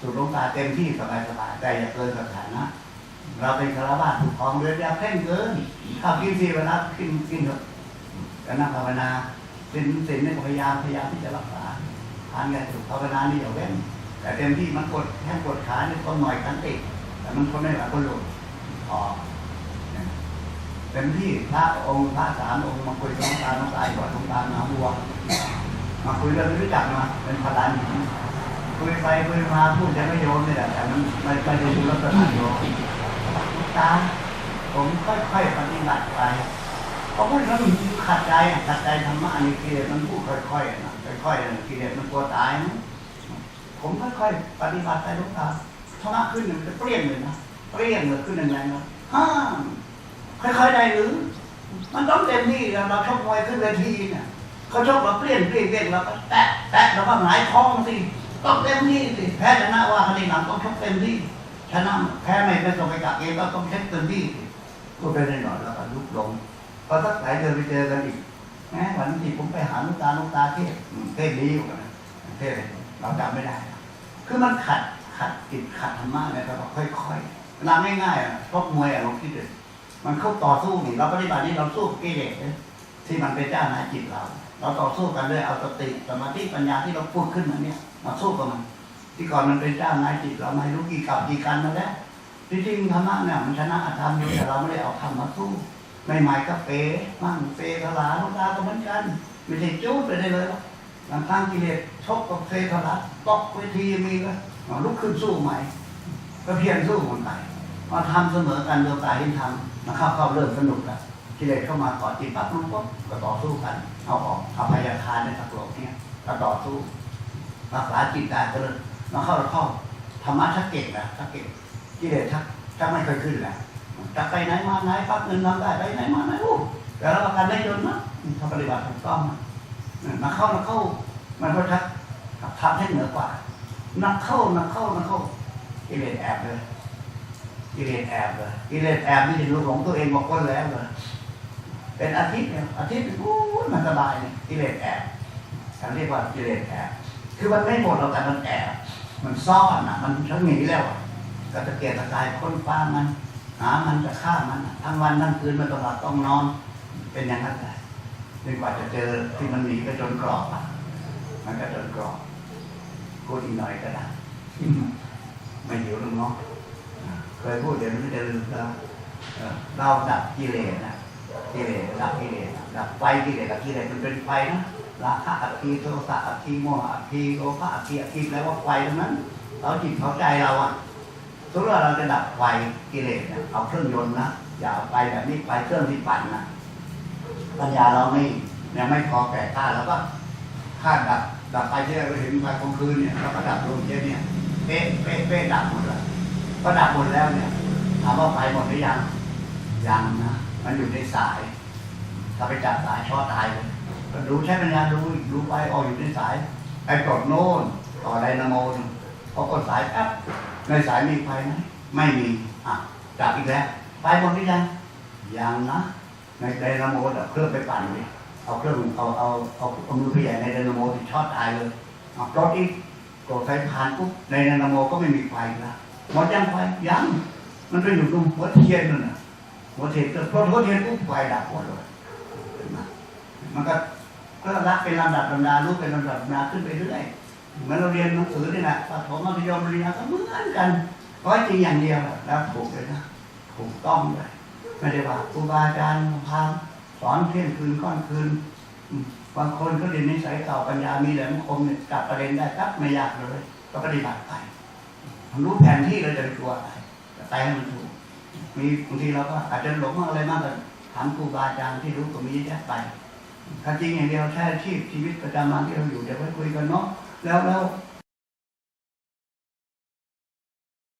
สูตรหลงตาเต็มที่สบายๆแต่อย่าเกินสถานะเราเป็นคารวะถูกของเรือนอย่าเพ่งเกินข้าวกินทีเวลากินกินเถอะแต่นั่งภาวนาสินสินเนี่ยพยายามพยายามที่จะรักษาทานกันถูกภาวนานี่อย่าเว้นแต่เต็มที่มันกดแข้งกดขาเนี่ยคนหน่อยกันติดแต่มันคนไม่ไหวก็หลุดออกเต็มที่พระองค์พระสามองค์มาคุยกับหลวงตาหลวงตาก่อนหลวงตาหนาบัวมาคุยเรื่องรู้จักมาเป็นพลัน คุยไปคุยมาพูดจะไม่โยมนี่แหละแต่มันไม่ไม่ได้ดูลักษณะโยมตาผมค่อยๆปฏิบัติไปเพราะพูดแล้วมันขัดใจขัดใจธรรมะนี่กิเลสมันพูดค่อยๆนะค่อยๆนะกิเลสมันกลัวตายนะผมค่อยๆปฏิบัติไปลูกตาธรรมะขึ้นหนึ่งจะเปรี้ยงเลยนะเปรี้ยงเลยขึ้นแรงๆนะห้าค่อยๆได้หรือมันต้องเต็มที่เราเราชกมวยขึ้นเวทีเนี่ยเขาชกเราเปลี่ยนเปลี่ยนเปลี่ยนเราก็แตะแตะเราก็หงายท้องสิ ต้องเต็มที่สิแพ้ชนะว่าคดีหลังต้องชกเต็มที่ชนะแพ้ไม่เป็นส่งไปกักเองก็ต้องเช็คเต็มที่สิพูดไปหน่อยแล้วก็ลุกลงพอสักหลายเดือนไปเจอกันอีกแหมวันที่ผมไปหาลูกตาลูกตาเทศอืมเทศดีอยู่นะเทศเราจำไม่ได้ คือมันขัดขัดจิตขัดธรรมะเนี่ยเราค่อยๆเวลาง่ายๆอะชกมวยอะลองคิดดูมันเข้าต่อสู้นี่เราปฏิบัตินี่เราสู้กิเลสที่มันเป็นเจ้านายจิตเรา เราต่อสู้กันด้วยเอาสติสมาธิปัญญาที่เราพูดขึ้นมาเนี่ย มาสู้กับมัน ที่ก่อนมันเป็นเจ้านายจิตเราไม่รู้กี่กับกี่กันมาแล้วที่จริงธรรมะเนี่ยมันชนะอธรรมอยู่แต่เราไม่ได้เอาธรรมมาสู้ไม่หมายก็เป๋มั่งเปทลาลูกตาก็เหมือนกันไม่ใช่จูดไปได้เลยหรอกบางครั้งกิเลสชกกับเฟทลาตกเวทีมีก็ลุกขึ้นสู้ใหม่ก็เพียรสู้มันไปมาทำเสมอกันดวงตาเห็นธรรมมาเข้าเข้าเริ่มสนุกแล้วกิเลสเข้ามาก่อจิตปั๊บมันก็ก็ต่อสู้กันเอาออกเอาพยาคารในสักโลกเนี่ยก็ต่อสู้ รักษาจิตได้ก็เลยมาเข้าเข้าธรรมะชักเก่งนะชักเก่งกิเลสชักชักไม่เคยขึ้นแหละจะไปไหนมาไหนปั๊บเงินทำได้ไปไหนมาไหนโอ้แต่เราประกันได้ยนนะถ้าปฏิบัติถูกต้องนะนักเข้านักเข้า มันก็ชักทำให้เหนือกว่า นักเข้านักเข้านักเข้ากิเลสแอบเลยกิเลสแอบเลยกิเลสแอบนี่จะรู้ของตัวเองบอกคนแล้วเลยเป็นอาทิตย์เนี่ยอาทิตย์โอ้มันสบายเนี่ยกิเลสแอบฉันเรียกว่ากิเลสแอบ คือมันไม่หมดหรอกแต่มันแอบมันซ่อนอะ มันทั้งหนีแล้วก็จะเกียรตะกายค้นฟ้ามัน หามันจะฆ่ามันทั้งวันทั้งคืนมันต้องหลับต้องนอน เป็นอย่างนั้นเลยจนกว่าจะเจอที่มันหนีไปจนกรอบอะ มันก็จนกรอบพูดอีกหน่อยก็ได้ไม่หิวหรอกเนาะเคยพูดเดี๋ยวนี้จะลืมแล้วเออเราดับกิเลสนะกิเลสดับกิเลสดับไฟกิเลสดับกิเลสมันเป็นไฟนะ ราคะอัคคีโทสะอัคคีโมหะอัคคีโลภะอัคคีอัคคีแปลว่าไฟตรงนั้น เราจิตเขาใจเราอะสมมติว่าเราจะดับไฟกิเลสเนี่ยเอาเครื่องยนต์นะอย่าเอาไฟแบบนี้ไฟเครื่องที่ปั่นนะปัญญาเราไม่ยังไม่พอแก่กล้าแล้วก็คาดดับดับไฟที่เราเห็นไฟกลางคืนเนี่ยเราก็ดับดวงเทียนเนี่ยเป๊ะเป๊ะเป๊ะดับหมดลยก็ดับหมดแล้วเนี่ยถามว่าไฟหมดหรือยังยังนะมันอยู่ในสายถ้าไปจับสายช็อตายเลย ก็ดูใช้ปัญญาดูอีกดูไปออกอยู่ในสายไปกดโน่นต่อไดนาโมนพอกดสายแป๊บในสายมีไฟไหมไม่มีอะจับอีกแล้วไฟหมดหรือยังยังนะในไดนาโมเอาเครื่องไปปั่นดิเอาเครื่องเอาเอาเอาเอามือไปใหญ่ในไดนาโมที่ช็อตตายเลยเอากดอีกกดไฟผ่านปุ๊บในไดนาโมก็ไม่มีไฟแล้วหมดยังไฟยังมันไปอยู่ตรงหัวเทียนนั่นน่ะหัวเทียนเกิดพอหัวเทียนปุ๊บไฟดับหมดเลยมันก็ ก็รักเป็นลำดับลำดารู้เป็นลำดับลำดาขึ้นไปเรื่อยเหมือนเราเรียนหนังสือนี่แหละปฐมมัธยมปริญญาก็เหมือนกันเพราะจริงอย่างเดียวแล้วถูกเลยนะถูกต้องเลยไม่ได้ว่าครูบาอาจารย์พาสอนเที่ยงคืนก้อนคืนบางคนก็เรียนนิสัยเก่าปัญญามีแหลมคมเนี่ยจับประเด็นได้ครับไม่ยากเลย ก็ปฏิบัติไปรู้แผนที่เราจะไปกลัวอะไรแต่ไปให้มันถูกมีบางทีเราก็อาจจะหลงอะไรมากเลยถามครูบาอาจารย์ที่รู้ก็มีเยอะแยะไป ถ้าจริงอย่างเดียวใช้ชีพชีวิตประจำวันที่เราอยู่เดี๋ยวไว้คุยกันเนาะแล้วแล้ว